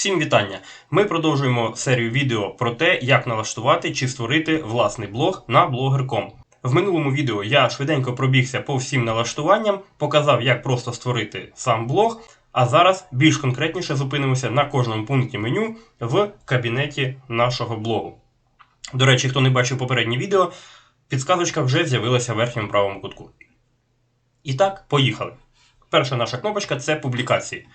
Всім вітання! Ми продовжуємо серію відео про те, як налаштувати чи створити власний блог на blogger.com. В минулому відео я швиденько пробігся по всім налаштуванням, показав, як просто створити сам блог. А зараз більш конкретніше зупинимося на кожному пункті меню в кабінеті нашого блогу. До речі, хто не бачив попереднє відео, підсказочка вже з'явилася в верхньому правому кутку. І так, поїхали. Перша наша кнопочка це публікації.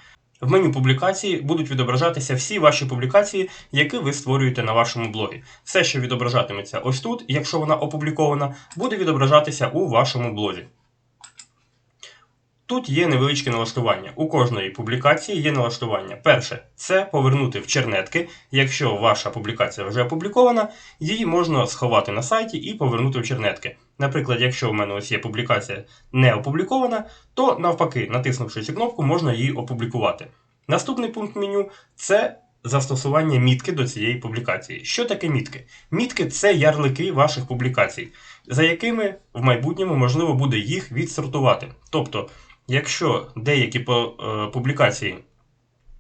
В меню публікації будуть відображатися всі ваші публікації, які ви створюєте на вашому блогі. Все, що відображатиметься ось тут, якщо вона опублікована, буде відображатися у вашому блозі. Тут є невеличке налаштування. У кожної публікації є налаштування. Перше це повернути в чернетки. Якщо ваша публікація вже опублікована, її можна сховати на сайті і повернути в чернетки. Наприклад, якщо в мене ось є публікація не опублікована, то навпаки, натиснувши цю кнопку, можна її опублікувати. Наступний пункт меню це застосування мітки до цієї публікації. Що таке мітки? Мітки це ярлики ваших публікацій, за якими в майбутньому можливо буде їх відсортувати. Тобто, якщо деякі публікації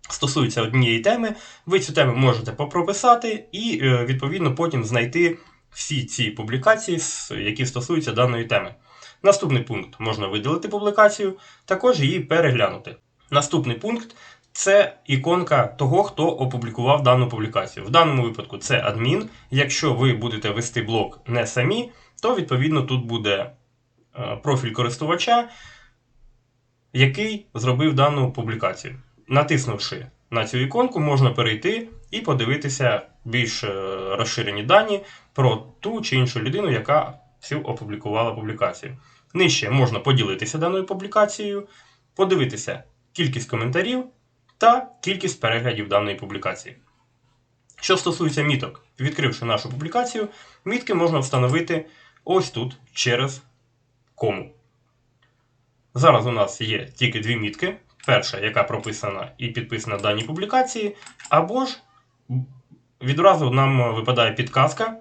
стосуються однієї теми, ви цю тему можете попрописати і, е, відповідно, потім знайти всі ці публікації, які стосуються даної теми. Наступний пункт можна виділити публікацію, також її переглянути. Наступний пункт це іконка того, хто опублікував дану публікацію. В даному випадку це адмін. Якщо ви будете вести блог не самі, то відповідно тут буде е, профіль користувача, який зробив дану публікацію. Натиснувши на цю іконку, можна перейти і подивитися більш е, розширені дані про ту чи іншу людину, яка цю опублікувала публікацію. Нижче можна поділитися даною публікацією, подивитися кількість коментарів та кількість переглядів даної публікації. Що стосується міток, відкривши нашу публікацію, мітки можна встановити ось тут через кому. Зараз у нас є тільки дві мітки. Перша, яка прописана і підписана в даній публікації, або ж відразу нам випадає підказка,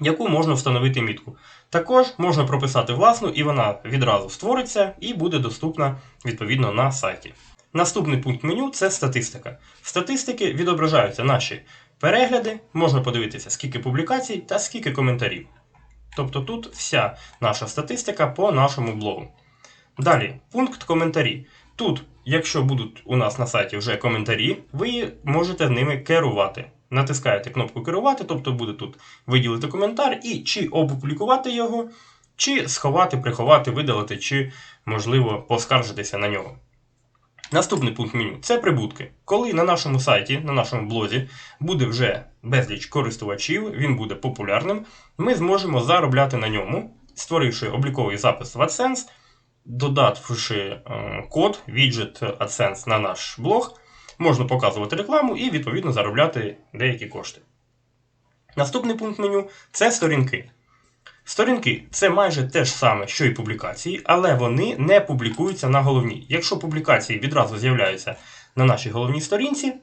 яку можна встановити мітку. Також можна прописати власну, і вона відразу створиться і буде доступна відповідно на сайті. Наступний пункт меню це статистика. В статистики відображаються наші перегляди, можна подивитися, скільки публікацій та скільки коментарів. Тобто тут вся наша статистика по нашому блогу. Далі, пункт коментарі. Тут, якщо будуть у нас на сайті вже коментарі, ви можете ними керувати. Натискаєте кнопку керувати, тобто буде тут виділити коментар і чи опублікувати його, чи сховати, приховати, видалити, чи, можливо, поскаржитися на нього. Наступний пункт меню це прибутки. Коли на нашому сайті, на нашому блозі буде вже безліч користувачів, він буде популярним, ми зможемо заробляти на ньому, створивши обліковий запис в AdSense, додавши е, код, віджит AdSense на наш блог, можна показувати рекламу і, відповідно, заробляти деякі кошти. Наступний пункт меню це сторінки. Сторінки це майже те ж саме, що і публікації, але вони не публікуються на головній. Якщо публікації відразу з'являються на нашій головній сторінці,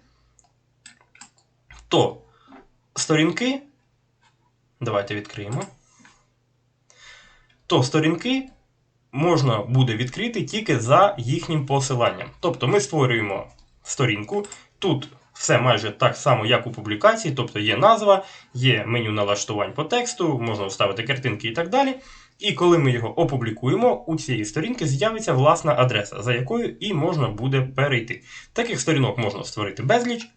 то сторінки, давайте відкриємо, то сторінки можна буде відкрити тільки за їхнім посиланням. Тобто ми створюємо сторінку. Тут все майже так само, як у публікації, тобто є назва, є меню налаштувань по тексту, можна вставити картинки і так далі. І коли ми його опублікуємо, у цієї сторінки з'явиться власна адреса, за якою і можна буде перейти. Таких сторінок можна створити безліч.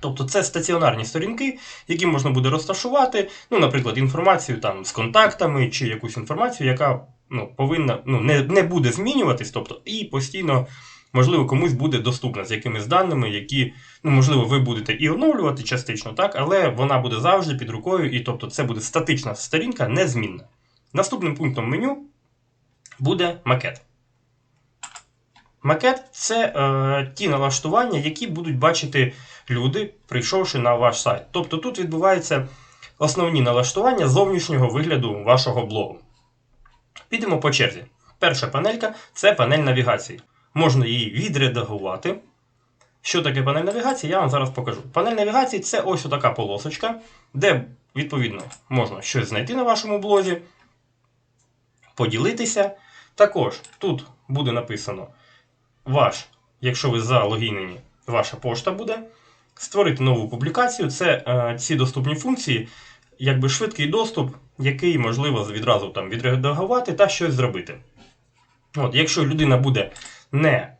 Тобто це стаціонарні сторінки, які можна буде розташувати, ну, наприклад, інформацію там з контактами чи якусь інформацію, яка ну, повинна ну, не не буде змінюватись, тобто і постійно можливо, комусь буде доступна з якимись даними, які, ну, можливо, ви будете і оновлювати частично, так, але вона буде завжди під рукою, і тобто це буде статична сторінка, незмінна. Наступним пунктом меню буде макет. Макет це е, ті налаштування, які будуть бачити люди, прийшовши на ваш сайт. Тобто тут відбуваються основні налаштування зовнішнього вигляду вашого блогу. Підемо по черзі. Перша панелька це панель навігації можна її відредагувати. Що таке панель навігації, я вам зараз покажу. Панель навігації це ось така полосочка, де, відповідно, можна щось знайти на вашому блозі, поділитися. Також тут буде написано ваш, якщо ви залогінені, ваша пошта буде, створити нову публікацію. Це е, ці доступні функції, якби швидкий доступ, який можливо відразу там відредагувати та щось зробити. От, якщо людина буде не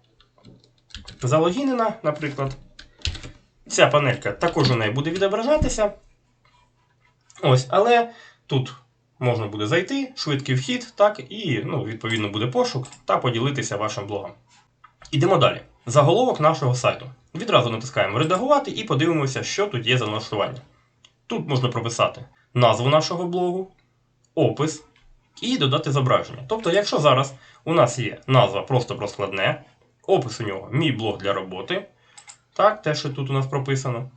залогінена, наприклад, ця панелька також у неї буде відображатися. Ось, але тут можна буде зайти, швидкий вхід, так, і ну, відповідно буде пошук та поділитися вашим блогом. Ідемо далі. Заголовок нашого сайту. Відразу натискаємо Редагувати і подивимося, що тут є за налаштування. Тут можна прописати назву нашого блогу, опис і додати зображення. Тобто, якщо зараз у нас є назва просто про складне, опис у нього мій блог для роботи, так, те, що тут у нас прописано.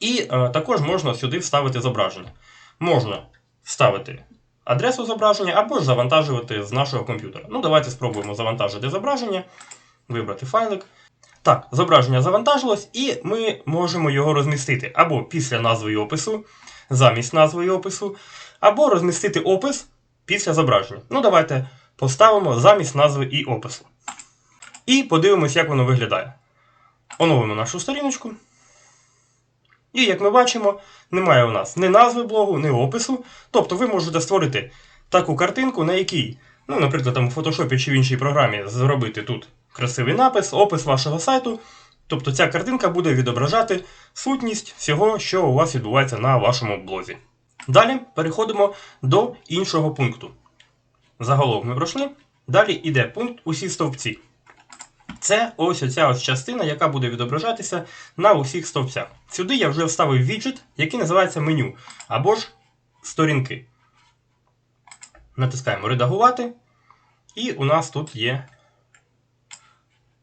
І е, також можна сюди вставити зображення. Можна вставити адресу зображення або ж завантажувати з нашого комп'ютера. Ну, давайте спробуємо завантажити зображення, вибрати файлик. Так, зображення завантажилось, і ми можемо його розмістити або після назви і опису, замість назви і опису, або розмістити опис після зображення. Ну, давайте поставимо замість назви і опису. І подивимось, як воно виглядає. Оновимо нашу сторіночку. І як ми бачимо, немає у нас ні назви блогу, ні опису. Тобто ви можете створити таку картинку, на якій, ну, наприклад, там у Photoshop чи в іншій програмі зробити тут красивий напис, опис вашого сайту. Тобто ця картинка буде відображати сутність всього, що у вас відбувається на вашому блозі. Далі переходимо до іншого пункту. Заголовок ми пройшли. Далі йде пункт усі стовпці. Це ось оця ось частина, яка буде відображатися на усіх стовпцях. Сюди я вже вставив віджит, який називається меню або ж сторінки. Натискаємо Редагувати. І у нас тут є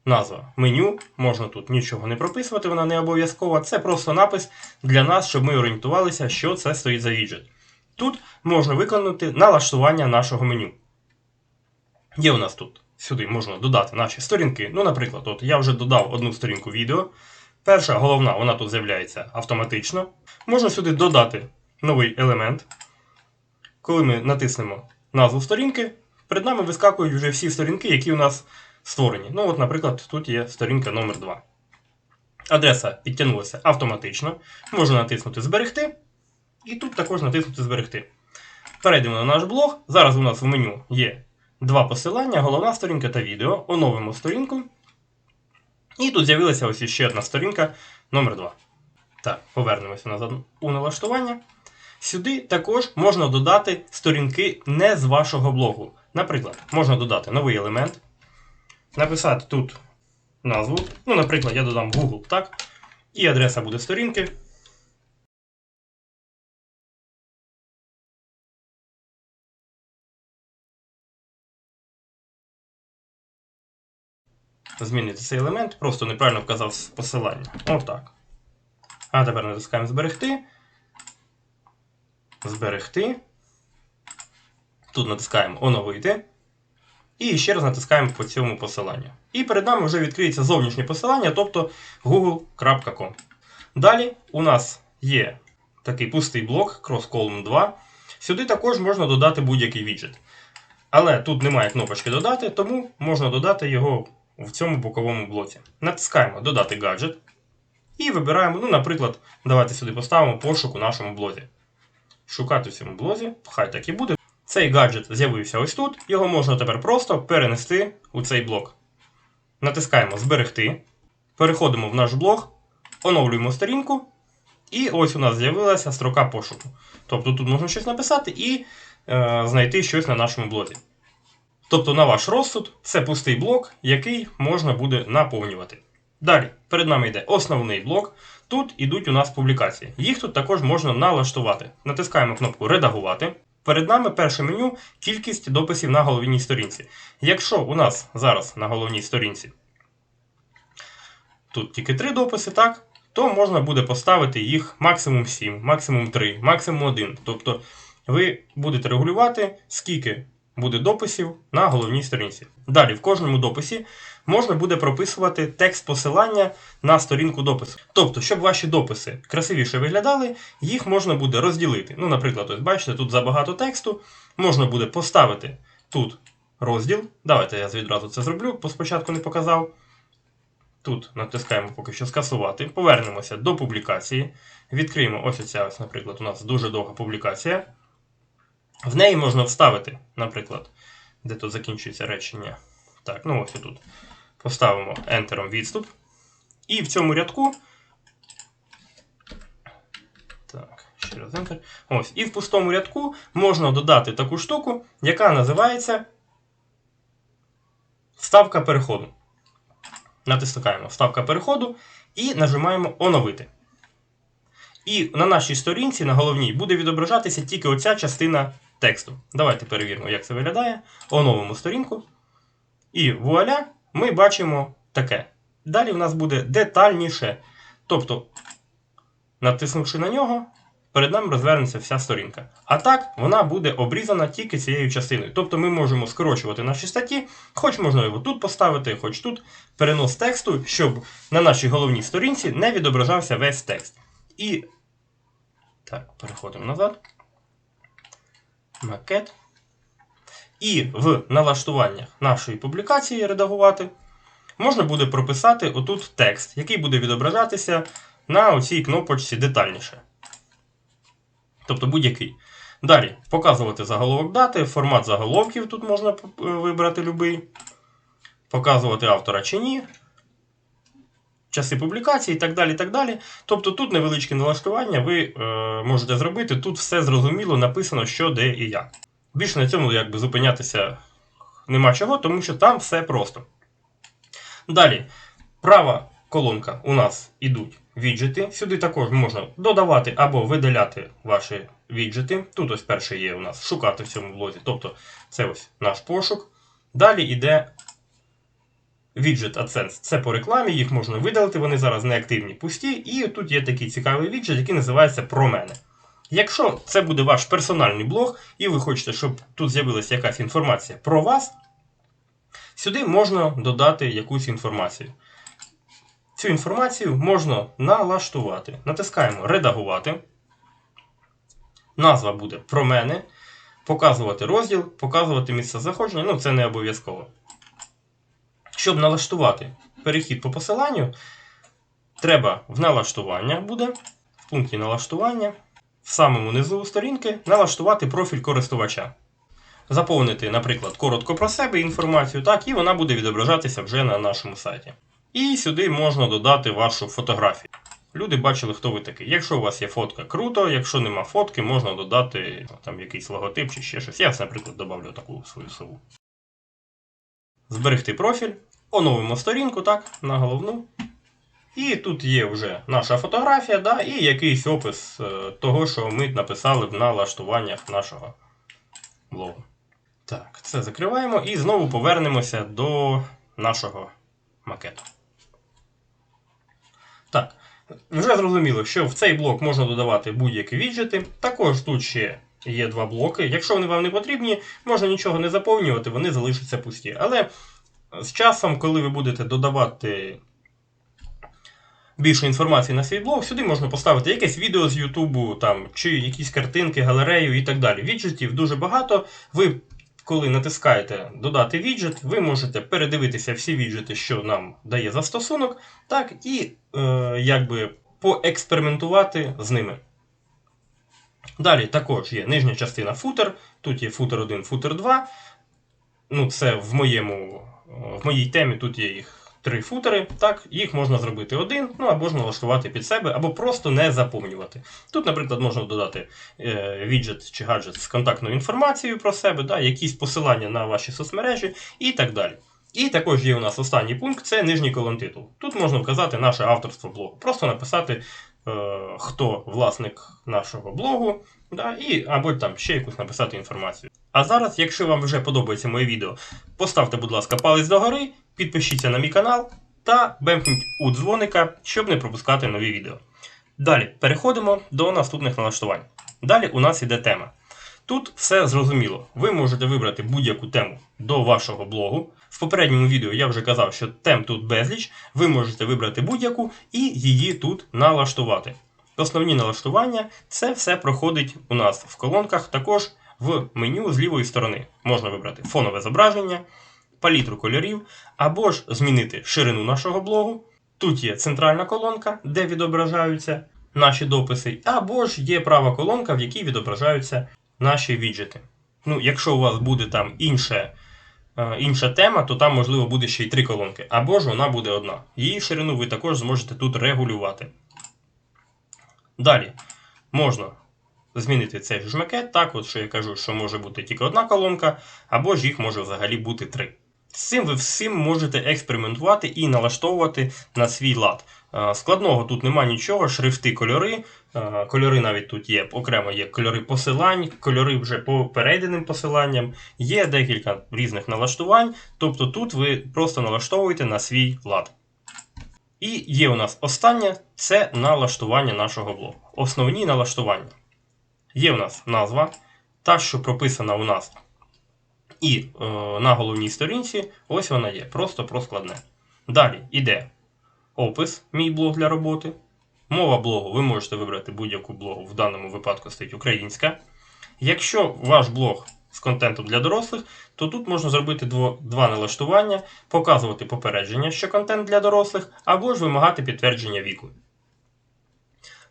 назва меню. Можна тут нічого не прописувати, вона не обов'язкова. Це просто напис для нас, щоб ми орієнтувалися, що це стоїть за віджит. Тут можна виконати налаштування нашого меню. Є у нас тут сюди можна додати наші сторінки. Ну, наприклад, от я вже додав одну сторінку відео. Перша головна, вона тут з'являється автоматично. Можна сюди додати новий елемент. Коли ми натиснемо назву сторінки, перед нами вискакують вже всі сторінки, які у нас створені. Ну, от, наприклад, тут є сторінка номер 2 Адреса підтягнулася автоматично. Можна натиснути Зберегти. І тут також натиснути Зберегти. Перейдемо на наш блог. Зараз у нас в меню є два посилання, головна сторінка та відео. Оновимо сторінку. І тут з'явилася ось ще одна сторінка номер 2 Так, повернемося назад у налаштування. Сюди також можна додати сторінки не з вашого блогу. Наприклад, можна додати новий елемент, написати тут назву. Ну, наприклад, я додам Google, так? І адреса буде сторінки. Змінити цей елемент, просто неправильно вказав посилання. Отак. А тепер натискаємо Зберегти. Зберегти. Тут натискаємо Оновити. І ще раз натискаємо по цьому посиланню. І перед нами вже відкриється зовнішнє посилання, тобто google.com. Далі у нас є такий пустий блок Cross Column 2. Сюди також можна додати будь-який віджит. Але тут немає кнопочки додати, тому можна додати його в цьому боковому блоці. Натискаємо Додати гаджет. І вибираємо, ну, наприклад, давайте сюди поставимо пошук у нашому блозі. Шукати в цьому блозі, хай так і буде. Цей гаджет з'явився ось тут, його можна тепер просто перенести у цей блок. Натискаємо Зберегти. Переходимо в наш блог, оновлюємо сторінку. І ось у нас з'явилася строка пошуку. Тобто тут можна щось написати і е, знайти щось на нашому блозі. Тобто, на ваш розсуд, це пустий блок, який можна буде наповнювати. Далі, перед нами йде основний блок. Тут ідуть у нас публікації. Їх тут також можна налаштувати. Натискаємо кнопку Редагувати. Перед нами перше меню кількість дописів на головній сторінці. Якщо у нас зараз на головній сторінці тут тільки три дописи, так, то можна буде поставити їх максимум 7, максимум 3, максимум 1. Тобто ви будете регулювати, скільки буде дописів на головній сторінці. Далі, в кожному дописі можна буде прописувати текст посилання на сторінку допису. Тобто, щоб ваші дописи красивіше виглядали, їх можна буде розділити. Ну, наприклад, ось бачите, тут забагато тексту, можна буде поставити тут розділ. Давайте я відразу це зроблю, спочатку не показав. Тут натискаємо поки що скасувати. Повернемося до публікації. Відкриємо ось оця, ось, наприклад, у нас дуже довга публікація. В неї можна вставити, наприклад, де тут закінчується речення. Так, ну ось тут. Поставимо Enter відступ. І в цьому рядку. Так, ще раз Enter. Ось. І в пустому рядку можна додати таку штуку, яка називається вставка переходу. Натискаємо вставка переходу і нажимаємо оновити. І на нашій сторінці, на головній, буде відображатися тільки оця частина тексту. Давайте перевіримо, як це виглядає. Оновимо сторінку. І вуаля, ми бачимо таке. Далі в нас буде детальніше. Тобто, натиснувши на нього, перед нами розвернеться вся сторінка. А так, вона буде обрізана тільки цією частиною. Тобто ми можемо скорочувати наші статті, хоч можна його тут поставити, хоч тут перенос тексту, щоб на нашій головній сторінці не відображався весь текст. І так, переходимо назад. Макет. І в налаштуваннях нашої публікації редагувати можна буде прописати отут текст, який буде відображатися на оцій кнопочці детальніше. Тобто будь-який. Далі показувати заголовок дати, формат заголовків тут можна е, вибрати будь-який. Показувати автора чи ні. Часи публікації і так далі. так далі. Тобто тут невеличке налаштування ви е, можете зробити. Тут все зрозуміло написано, що, де і як. Більше на цьому якби зупинятися нема чого, тому що там все просто. Далі, права колонка у нас ідуть віджити. Сюди також можна додавати або видаляти ваші віджити. Тут ось перший є у нас шукати в цьому блозі. Тобто це ось наш пошук. Далі йде віджит AdSense. Це по рекламі, їх можна видалити, вони зараз не активні, пусті. І тут є такий цікавий віджит, який називається Про мене. Якщо це буде ваш персональний блог, і ви хочете, щоб тут з'явилася якась інформація про вас, сюди можна додати якусь інформацію. Цю інформацію можна налаштувати. Натискаємо Редагувати. Назва буде про мене. Показувати розділ, показувати місце заходження. Ну, це не обов'язково. Щоб налаштувати перехід по посиланню, треба в налаштування буде, в пункті налаштування, в самому низу сторінки налаштувати профіль користувача. Заповнити, наприклад, коротко про себе інформацію, так, і вона буде відображатися вже на нашому сайті. І сюди можна додати вашу фотографію. Люди бачили, хто ви такий. Якщо у вас є фотка, круто, якщо нема фотки, можна додати там якийсь логотип чи ще щось. Я, наприклад, додавлю таку свою сову. Зберегти профіль, оновимо сторінку, так, на головну. І тут є вже наша фотографія, да, і якийсь опис е, того, що ми написали в налаштуваннях нашого блогу. Так, це закриваємо і знову повернемося до нашого макету. Так, вже зрозуміло, що в цей блок можна додавати будь-які віджити. Також тут ще є два блоки. Якщо вони вам не потрібні, можна нічого не заповнювати, вони залишаться пусті. Але з часом, коли ви будете додавати більше інформації на свій блог, сюди можна поставити якесь відео з Ютубу, чи якісь картинки, галерею і так далі. Віджитів дуже багато. Ви, коли натискаєте додати віджит, ви можете передивитися всі віджити, що нам дає застосунок, так, і е, якби поекспериментувати з ними. Далі також є нижня частина футер. Тут є футер 1, футер 2. Ну, це в моєму, в моїй темі тут є їх три футери. Так, їх можна зробити один, ну або ж налаштувати під себе, або просто не заповнювати. Тут, наприклад, можна додати е, віджит чи гаджет з контактною інформацією про себе, да, якісь посилання на ваші соцмережі і так далі. І також є у нас останній пункт це нижній колон титул. Тут можна вказати наше авторство блогу. Просто написати, е, хто власник нашого блогу, да, і або там ще якусь написати інформацію. А зараз, якщо вам вже подобається моє відео, поставте, будь ласка, палець догори, підпишіться на мій канал та бемкніть у дзвоника, щоб не пропускати нові відео. Далі переходимо до наступних налаштувань. Далі у нас іде тема. Тут все зрозуміло. Ви можете вибрати будь-яку тему до вашого блогу. В попередньому відео я вже казав, що тем тут безліч. Ви можете вибрати будь-яку і її тут налаштувати. Основні налаштування це все проходить у нас в колонках, також в меню з лівої сторони. Можна вибрати фонове зображення, палітру кольорів, або ж змінити ширину нашого блогу, Тут є центральна колонка, де відображаються наші дописи, або ж є права колонка, в якій відображаються наші віджити. Ну, якщо у вас буде там інше, е, інша тема, то там можливо буде ще й три колонки, або ж вона буде одна. Її ширину ви також зможете тут регулювати. Далі можна змінити цей ж макет, так, от що я кажу, що може бути тільки одна колонка, або ж їх може взагалі бути три. З цим ви всім можете експериментувати і налаштовувати на свій лад. Е, Складного тут немає нічого, шрифти, кольори. Е, Кольори навіть тут є окремо є кольори посилань, кольори вже по перейденим посиланням, є декілька різних налаштувань. Тобто тут ви просто налаштовуєте на свій лад. І є у нас останнє це налаштування нашого блогу. Основні налаштування. Є у нас назва, та, що прописана у нас і е, на головній сторінці, ось вона є, просто про складне. Далі йде опис, мій блог для роботи. Мова блогу, ви можете вибрати будь-яку блогу, в даному випадку стоїть українська. Якщо ваш блог з контентом для дорослих, то тут можна зробити два налаштування, показувати попередження, що контент для дорослих, або ж вимагати підтвердження віку.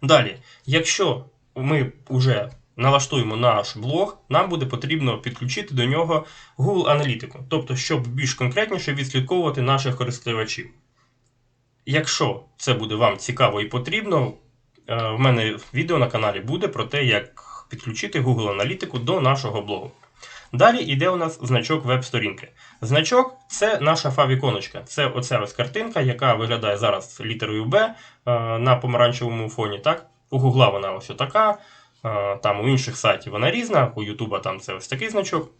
Далі, якщо ми вже налаштуємо наш блог, нам буде потрібно підключити до нього Google аналітику, тобто, щоб більш конкретніше відслідковувати наших користувачів. Якщо це буде вам цікаво і потрібно, е, в мене відео на каналі буде про те, як підключити Google аналітику до нашого блогу. Далі йде у нас значок веб-сторінки. Значок це наша фавіконочка. Це оця ось картинка, яка виглядає зараз літерою B е, на помаранчевому фоні. Так? У Гугла вона ось така, е, там у інших сайтів вона різна, у Ютуба там це ось такий значок.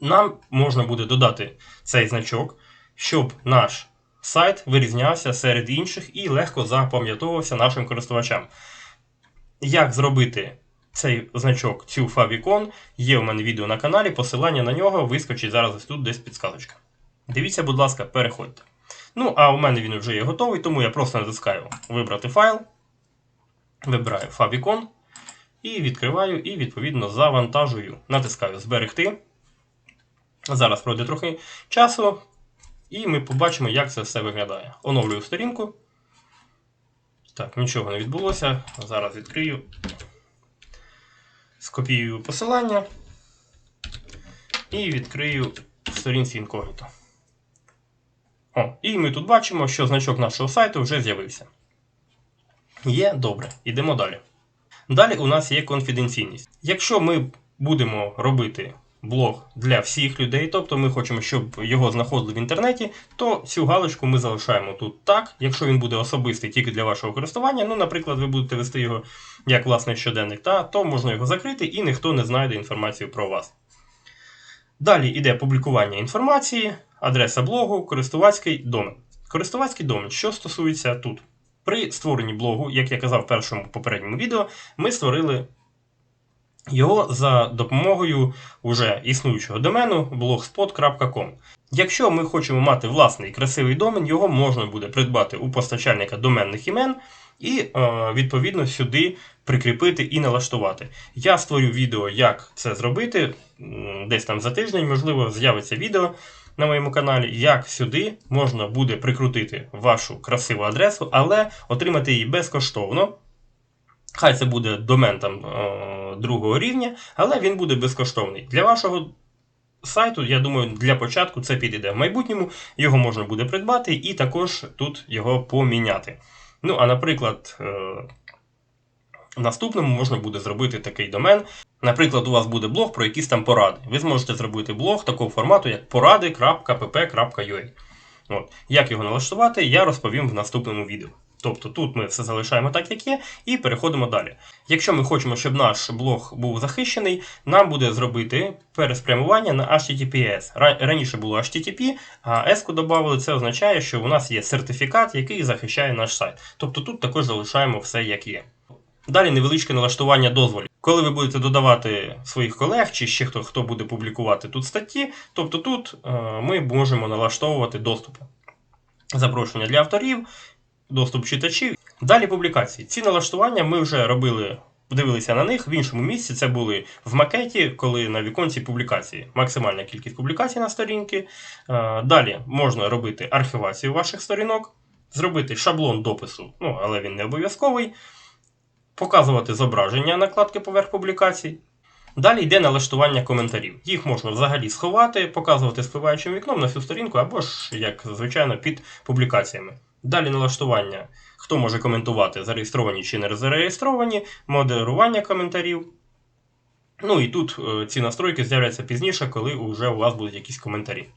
Нам можна буде додати цей значок, щоб наш сайт вирізнявся серед інших і легко запам'ятовувався нашим користувачам. Як зробити цей значок, цю favicon, є у мене відео на каналі, посилання на нього вискочить зараз ось тут десь підсказочка. Дивіться, будь ласка, переходьте. Ну, а у мене він вже є готовий, тому я просто натискаю вибрати файл, вибираю favicon і відкриваю, і відповідно завантажую. Натискаю Зберегти. Зараз пройде трохи часу, і ми побачимо, як це все виглядає. Оновлюю сторінку. Так, нічого не відбулося. Зараз відкрию. Скопіюю посилання і відкрию сторінці інкогніто. О, і ми тут бачимо, що значок нашого сайту вже з'явився. Є добре, йдемо далі. Далі у нас є конфіденційність. Якщо ми будемо робити блог для всіх людей, тобто ми хочемо, щоб його знаходили в інтернеті, то цю галочку ми залишаємо тут так. Якщо він буде особистий тільки для вашого користування, ну, наприклад, ви будете вести його як власний щоденник, та, то можна його закрити і ніхто не знайде інформацію про вас. Далі йде публікування інформації, адреса блогу, користувацький домен. Користувацький домен, що стосується тут. При створенні блогу, як я казав в першому попередньому відео, ми створили його за допомогою уже існуючого домену blogspot.com. Якщо ми хочемо мати власний красивий домен, його можна буде придбати у постачальника доменних імен і е, відповідно сюди прикріпити і налаштувати. Я створю відео, як це зробити. Десь там за тиждень, можливо, з'явиться відео на моєму каналі, як сюди можна буде прикрутити вашу красиву адресу, але отримати її безкоштовно. Хай це буде домен там е, другого рівня, але він буде безкоштовний. Для вашого сайту, я думаю, для початку це підійде. В майбутньому його можна буде придбати і також тут його поміняти. Ну, а наприклад, е, наступному можна буде зробити такий домен. Наприклад, у вас буде блог про якісь там поради. Ви зможете зробити блог такого формату, як порады.pp.ua. От. Як його налаштувати, я розповім в наступному відео. Тобто тут ми все залишаємо так, як є, і переходимо далі. Якщо ми хочемо, щоб наш блог був захищений, нам буде зробити переспрямування на HTTPS. Раніше було HTTP, а S-ку це означає, що у нас є сертифікат, який захищає наш сайт. Тобто тут також залишаємо все, як є. Далі невеличке налаштування дозволів. Коли ви будете додавати своїх колег чи ще хто хто буде публікувати тут статті, тобто тут е, ми можемо налаштовувати доступи. Запрошення для авторів, доступ читачів. Далі публікації. Ці налаштування ми вже робили, подивилися на них в іншому місці. Це були в макеті, коли на віконці публікації. Максимальна кількість публікацій на сторінки. Е, далі можна робити архівацію ваших сторінок. зробити шаблон допису, ну, але він не обов'язковий, показувати зображення накладки поверх публікацій. Далі йде налаштування коментарів. Їх можна взагалі сховати, показувати спливаючим вікном на всю сторінку, або ж, як звичайно, під публікаціями. Далі налаштування, хто може коментувати, зареєстровані чи не зареєстровані, модерування коментарів. Ну і тут е, ці настройки з'являться пізніше, коли вже у вас будуть якісь коментарі.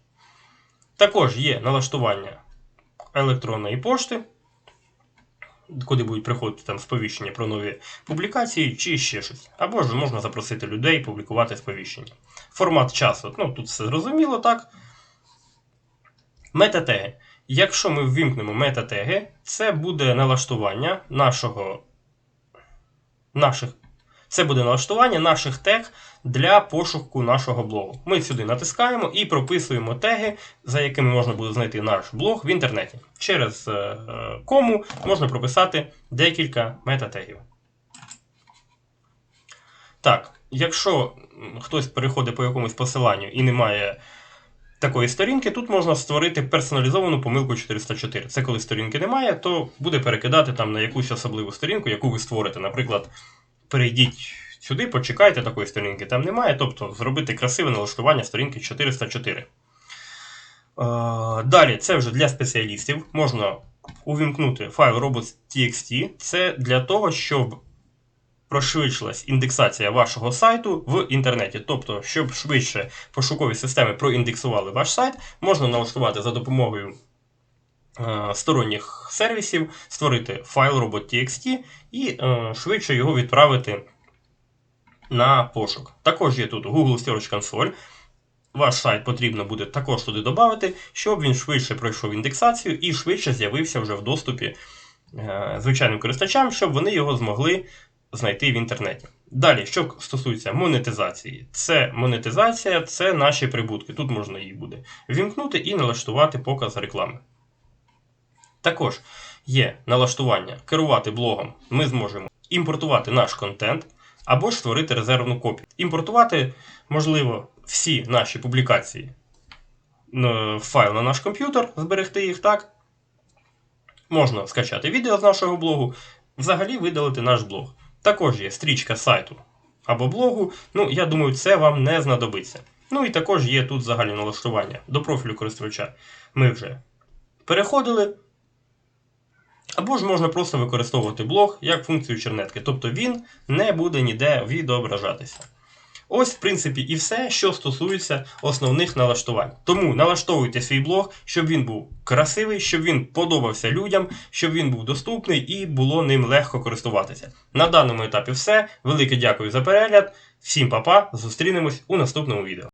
Також є налаштування електронної пошти, куди будуть приходити там сповіщення про нові публікації чи ще щось. Або ж можна запросити людей публікувати сповіщення. Формат часу, ну тут все зрозуміло, так. Метатеги. Якщо ми ввімкнемо метатеги, це буде налаштування нашого, наших, це буде налаштування наших тег для пошуку нашого блогу. Ми сюди натискаємо і прописуємо теги, за якими можна буде знайти наш блог в інтернеті. Через е, е, кому можна прописати декілька метатегів. Так, якщо хтось переходить по якомусь посиланню і не має такої сторінки, тут можна створити персоналізовану помилку 404. Це коли сторінки немає, то буде перекидати там на якусь особливу сторінку, яку ви створите. Наприклад, перейдіть сюди, почекайте такої сторінки, там немає. Тобто зробити красиве налаштування сторінки 404. Е, Далі, це вже для спеціалістів. Можна увімкнути файл robots.txt. Це для того, щоб прошвидшилась індексація вашого сайту в інтернеті. Тобто, щоб швидше пошукові системи проіндексували ваш сайт, можна налаштувати за допомогою е, сторонніх сервісів, створити файл robot.txt і е, швидше його відправити на пошук. Також є тут Google Search Console. Ваш сайт потрібно буде також туди додати, щоб він швидше пройшов індексацію і швидше з'явився вже в доступі е, звичайним користувачам, щоб вони його змогли знайти в інтернеті. Далі, що стосується монетизації, це монетизація це наші прибутки. Тут можна її буде вімкнути і налаштувати показ реклами. Також є налаштування керувати блогом. Ми зможемо імпортувати наш контент або ж створити резервну копію. Імпортувати можливо всі наші публікації в файл на наш комп'ютер, зберегти їх так. Можна скачати відео з нашого блогу, взагалі видалити наш блог. Також є стрічка сайту або блогу. Ну, я думаю, це вам не знадобиться. Ну і також є тут загальне налаштування до профілю користувача. Ми вже переходили. Або ж можна просто використовувати блог як функцію чернетки, тобто він не буде ніде відображатися. Ось, в принципі, і все, що стосується основних налаштувань. Тому налаштовуйте свій блог, щоб він був красивий, щоб він подобався людям, щоб він був доступний і було ним легко користуватися. На даному етапі все. Велике дякую за перегляд. Всім па-па, зустрінемось у наступному відео.